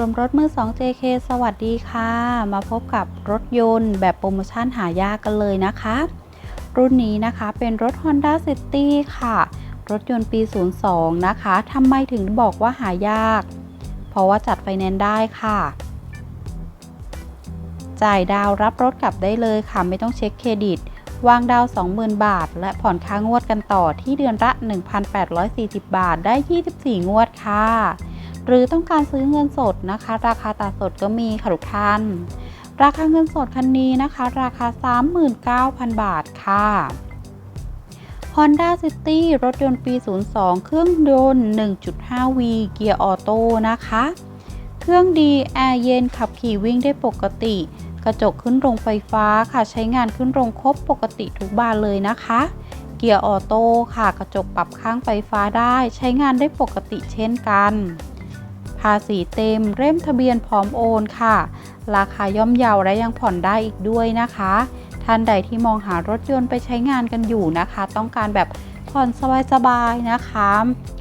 รวมรถมือ 2 JK สวัสดีค่ะ มาพบกับรถยนต์แบบโปรโมชั่นหายากกันเลยนะคะ รุ่นนี้นะคะเป็นรถ Honda City ค่ะ รถยนต์ปี 02 นะคะทำไมถึงบอกว่าหายาก เพราะว่าจัดไฟแนนซ์ได้ค่ะ จ่ายดาวรับรถกลับได้เลยค่ะ ไม่ต้องเช็คเครดิต วางดาว 20,000 บาท และผ่อนค่างวดกันต่อที่เดือนละ 1,840 บาท ได้ 24 งวดค่ะ หรือต้องการซื้อเงินสดนะคะ ราคาตัดสดก็มีค่ะทุกท่าน ราคาเงินสดคันนี้นะคะ ราคา 39,000 บาทค่ะ Honda City รถยนต์ปี 02 เครื่องยนต์ 1.5V เกียร์ออโต้นะคะ เครื่องดีแอร์เย็นขับขี่วิ่งได้ปกติ กระจกขึ้นโรงไฟฟ้าค่ะ ใช้งานขึ้นโรงครบปกติทุกบานเลยนะคะ เกียร์ออโต้ค่ะ กระจกปรับข้างไฟฟ้าได้ ใช้งานได้ปกติเช่นกันาษีเต็มเล่มทะเบียนพร้อมโอนค่ะ ราคาย่อมเยาและยังผ่อนได้อีกด้วยนะคะ ท่านใดที่มองหารถยนต์ไปใช้งานกันอยู่นะคะ ต้องการแบบผ่อนสบายๆนะคะ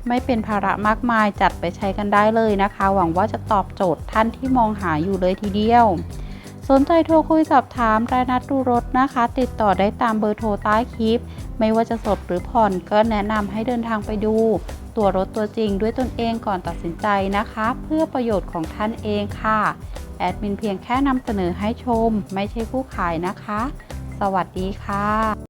ไม่เป็นภาระมากมายจัดไปใช้กันได้เลยนะคะ หวังว่าจะตอบโจทย์ท่านที่มองหาอยู่เลยทีเดียว สนใจโทรคุยสอบถามรายนัดดูรถนะคะ ติดต่อได้ตามเบอร์โทรใต้คลิป ไม่ว่าจะสดหรือผ่อนก็แนะนำให้เดินทางไปดู ตัวรถตัวจริงด้วยตนเองก่อนตัดสินใจนะคะ เพื่อประโยชน์ของท่านเองค่ะ แอดมินเพียงแค่นำเสนอให้ชม ไม่ใช่ผู้ขายนะคะ สวัสดีค่ะ